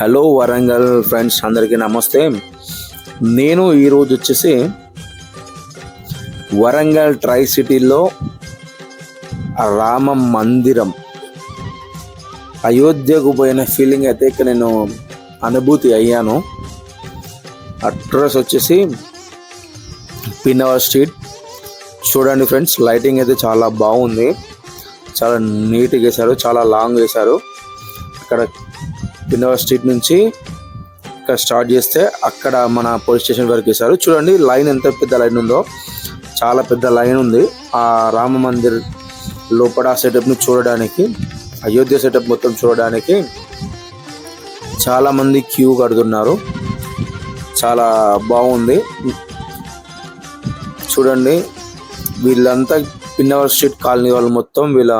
Hello Warangal friends అందరికీ నమస్తే. నేను ఈరోజు వచ్చేసి వరంగల్ ట్రై సిటీలో రామ మందిరం. అయోధ్యకు పోయిన ఫీలింగ్ అయితే ఇక్కడ నేను అనుభూతి అయ్యాను. అడ్రస్ వచ్చేసి పిన్నవర్ స్ట్రీట్. చూడండి ఫ్రెండ్స్ లైటింగ్ అయితే చాలా బాగుంది. చాలా నీట్గా వేశారు చాలా లాంగ్ వేశారు. అక్కడ పిన్నవర్ స్ట్రీట్ నుంచి ఇక్కడ స్టార్ట్ చేస్తే అక్కడ మన పోలీస్ స్టేషన్ వరకు వేశారు. చూడండి లైన్ ఎంత పెద్ద లైన్ ఉందో. చాలా పెద్ద లైన్ ఉంది. ఆ రామ మందిర్ లోపల సెటప్ని చూడడానికి అయోధ్య సెటప్ మొత్తం చూడడానికి చాలామంది క్యూ కడుతున్నారు. చాలా బాగుంది. చూడండి వీళ్ళంతా పిన్నవర్ స్ట్రీట్ కాలనీ వాళ్ళు మొత్తం వీళ్ళ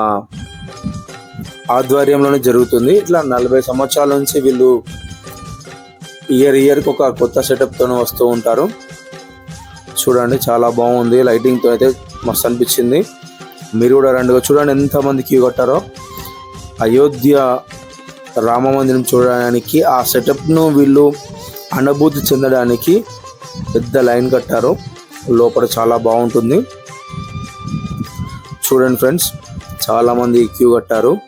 ఆధ్వర్యంలోనే జరుగుతుంది. ఇట్లా నలభై సంవత్సరాల నుంచి వీళ్ళు ఇయర్ ఇయర్కి ఒక కొత్త సెటప్తో వస్తూ ఉంటారు. చూడండి చాలా బాగుంది. లైటింగ్తో అయితే మస్తు అనిపించింది. మీరు కూడా రెండుగా చూడండి ఎంతమంది క్యూ కట్టారో. అయోధ్య రామ మందిరం చూడడానికి ఆ సెటప్ను వీళ్ళు అనుభూతి చెందడానికి పెద్ద లైన్ కట్టారు. లోపల చాలా బాగుంటుంది. చూడండి ఫ్రెండ్స్ చాలామంది క్యూ కట్టారు.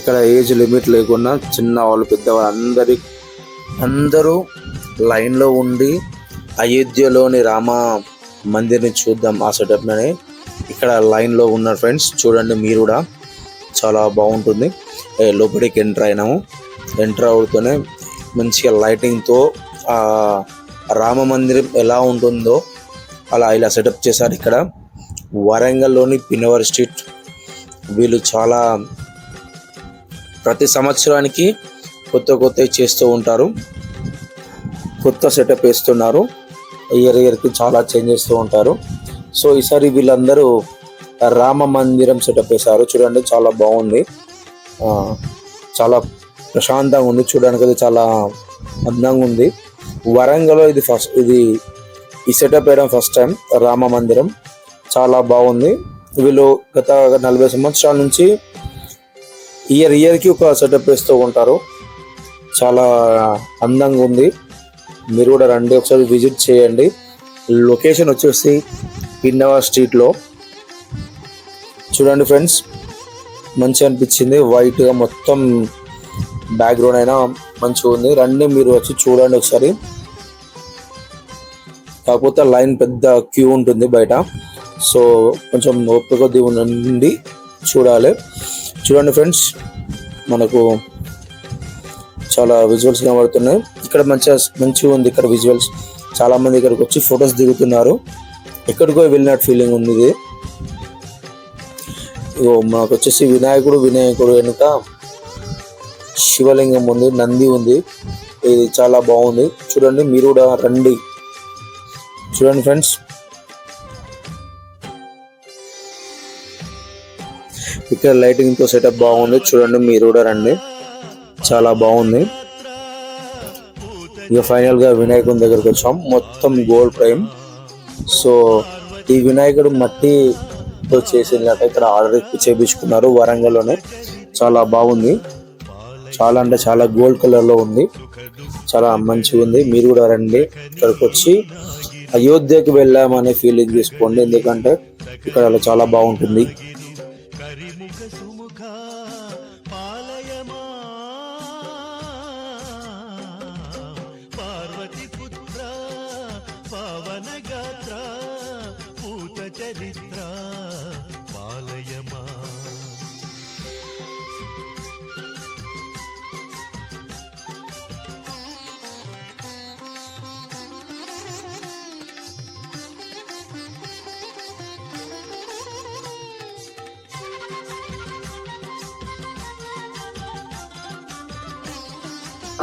ఇక్కడ ఏజ్ లిమిట్ లేకుండా చిన్న వాళ్ళు పెద్దవాళ్ళు అందరి అందరూ లైన్లో ఉండి అయోధ్యలోని రామ మందిర్ని చూద్దాం ఆ సెటప్ని ఇక్కడ లైన్లో ఉన్నారు ఫ్రెండ్స్ చూడండి మీరు కూడా. చాలా బాగుంటుంది. లోపలికి ఎంటర్ అయినాము. ఎంటర్ అవుతూనే మంచిగా లైటింగ్తో ఆ రామ మందిరం ఎలా ఉంటుందో అలా ఇలా సెటప్ చేశారు ఇక్కడ. వరంగల్లోని పినవర్ స్ట్రీట్. వీళ్ళు చాలా ప్రతి సంవత్సరానికి కొత్త కొత్త చేస్తూ ఉంటారు. కొత్త సెటప్ వేస్తున్నారు. ఇయర్ ఇయర్కి చాలా చేంజ్ చేస్తూ ఉంటారు. సో ఈసారి వీళ్ళందరూ రామ మందిరం సెటప్ వేశారు. చూడండి చాలా బాగుంది. చాలా ప్రశాంతంగా ఉంది. చూడడానికి అది చాలా అందంగా ఉంది. వరంగల్లో ఇది ఫస్ట్ ఇది ఈ సెటప్ వేయడం ఫస్ట్ టైం రామ మందిరం. చాలా బాగుంది. వీళ్ళు గత నలభై సంవత్సరాల నుంచి ఇయర్ ఇయర్కి ఒక సెటప్ వేస్తూ ఉంటారు. చాలా అందంగా ఉంది. మీరు కూడా రండి ఒకసారి విజిట్ చేయండి. లొకేషన్ వచ్చేసి ఇన్నోవా స్ట్రీట్లో చూడండి ఫ్రెండ్స్ మంచిగా అనిపించింది. వైట్గా మొత్తం బ్యాక్గ్రౌండ్ అయినా మంచిగా ఉంది. రండి మీరు వచ్చి చూడండి ఒకసారి. కాకపోతే లైన్ పెద్ద క్యూ ఉంటుంది బయట. సో కొంచెం ఓపిక కొద్ది ఉండి చూడాలి. చూడండి ఫ్రెండ్స్ మనకు చాలా విజువల్స్ కనబడుతున్నాయి. ఇక్కడ మంచిగా మంచిగా ఉంది ఇక్కడ విజువల్స్ చాలా మంది ఇక్కడికి వచ్చి ఫొటోస్ దిగుతున్నారు. ఎక్కడికో వెళ్ళినట్టు ఫీలింగ్ ఉంది ఇది ఇగో మాకు వచ్చేసి వినాయకుడు వినాయకుడు వెనుక శివలింగం ఉంది నంది ఉంది. ఇది చాలా బాగుంది. చూడండి మీరు కూడా రండి. చూడండి ఫ్రెండ్స్ ఇక్కడ లైటింగ్తో సెటప్ బాగుంది. చూడండి మీరు కూడా రండి. చాలా బాగుంది. ఇక ఫైనల్గా వినాయకుని దగ్గరికి వచ్చాం. మొత్తం గోల్డ్ ఫ్రేమ్ సో ఈ వినాయకుడు మట్టితో చేసినట్టు ఇక్కడ ఆర్డర్ చేపించుకున్నారు వరంగల్లోనే. చాలా బాగుంది. చాలా అంటే చాలా గోల్డ్ కలర్లో ఉంది. చాలా మంచిగా ఉంది. మీరు కూడా రండి. ఇక్కడికి వచ్చి అయోధ్యకి వెళ్ళామనే ఫీలింగ్ తీసుకోండి. ఎందుకంటే ఇక్కడ చాలా బాగుంటుంది. delirio.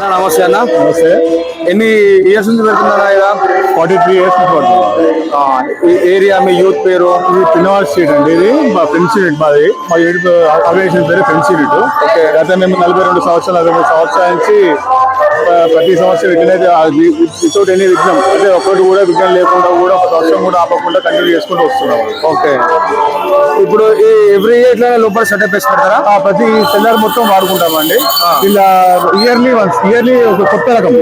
నమస్తే అన్న. నమస్తే. ఎన్ని ఇయర్స్ నుంచి పెడుతున్నారా ఇలా? ఫార్టీ త్రీ ఇయర్స్ పడుతుంది ఆ, ఈ ఏరియా మీ యూత్ పేరు? ఇది పిన్నవాల్ స్ట్రీట్ అండి ఇది. మా ఫ్రెండ్స్ యూనిట్ మాది. మా యూనిట్ ఆర్గనైజేషన్ పేరు ఫ్రెండ్స్ యూనిట్ గత మేము నలభై రెండు సంవత్సరాలు నలభై మూడు సంవత్సరాల నుంచి ప్రతి సంవత్సరం విఘ్నైతే వితౌట్ ఎనీ విఘ్నం అంటే ఒక్కటి కూడా విఘ్నం లేకుండా కూడా ఒక వర్షం కూడా ఆపకుండా కంటిన్యూ చేసుకుంటూ వస్తున్నాం. ఓకే. ఇప్పుడు ఈ ఎవ్రీ ఇయర్ ఇట్లా లోపల సెటప్ వేసి పెడతారా ఆ, ప్రతి సెల్లర్ మొత్తం వాడుకుంటామండి. ఇలా ఇయర్లీ వన్స్ ఇయర్లీ ఒక కొత్త రకం.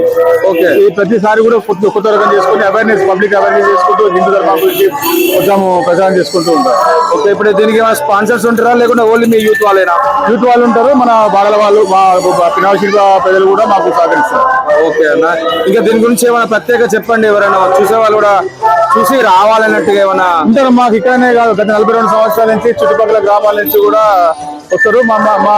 ఓకే. ఈ ప్రతిసారి కూడా కొత్త కొత్త రకం చేసుకుని అవేర్నెస్ పబ్లిక్ అవేర్నెస్ చేసుకుంటూ హిందూ ధర్మం గురించి కొంచెం ప్రచారం చేసుకుంటూ ఉంటాం. ఓకే ఇప్పుడు దీనికి ఏమైనా స్పాన్సర్స్ ఉంటారా? లేకుంటే ఓన్లీ మీ యూత్ వాళ్ళేనా? యూత్ వాళ్ళు ఉంటారు మన బాలల వాళ్ళు మా పినాల శిల్ప ప్రజలు కూడా మాకు సహకరిస్తారు. ఓకే అన్న. ఇంకా దీని గురించి ఏమైనా ప్రత్యేక చెప్పండి ఎవరైనా చూసే వాళ్ళు కూడా చూసి రావాలన్నట్టుగా ఏమైనా ఉంటారు మాకు ఇక్కడనే కాదు గత నలభై రెండు సంవత్సరాల నుంచి చుట్టుపక్కల గ్రామాల నుంచి కూడా వస్తారు. మా మా- మా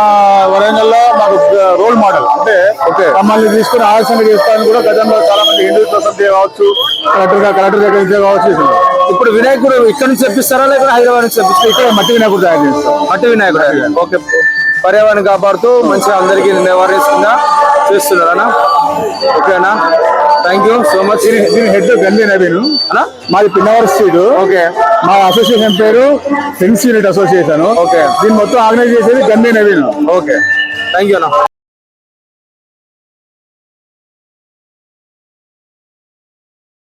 వరంగల్లో మాకు రోల్ మోడల్ అంటే ఓకే. మమ్మల్ని తీసుకుని ఆలస్యంగా చేస్తారని కూడా గతంలో చాలా మంది హిందూ ప్రసంతి కావచ్చు కలెక్టర్గా కలెక్టర్ దగ్గర నుంచి కావచ్చు. ఇప్పుడు వినాయకుడు ఇక్కడ నుంచి తెప్పిస్తారా లేకపోతే హైదరాబాద్ నుంచి తెప్పిస్తారా? ఇక్కడ మట్టి వినాయకుడు తయారు చేస్తాం మట్టి వినాయకుడు ఓకే. పర్యావరణం కాపాడుతూ మంచిగా అందరికీ నివారించకుండా చేస్తున్నారనా ఓకేనా థ్యాంక్ యూ సో మచ్ దీని హెడ్ గంధీ నవీన్ అన్నా? మాది పిన్నవర్ స్ట్రీట్ ఓకే. మా అసోసియేషన్ పేరు ఫ్రెండ్స్ యూనిట్ అసోసియేషన్ ఓకే. దీన్ని మొత్తం ఆర్గనైజ్ చేసేది Gandhi Naveen okay. Thank you అన్న.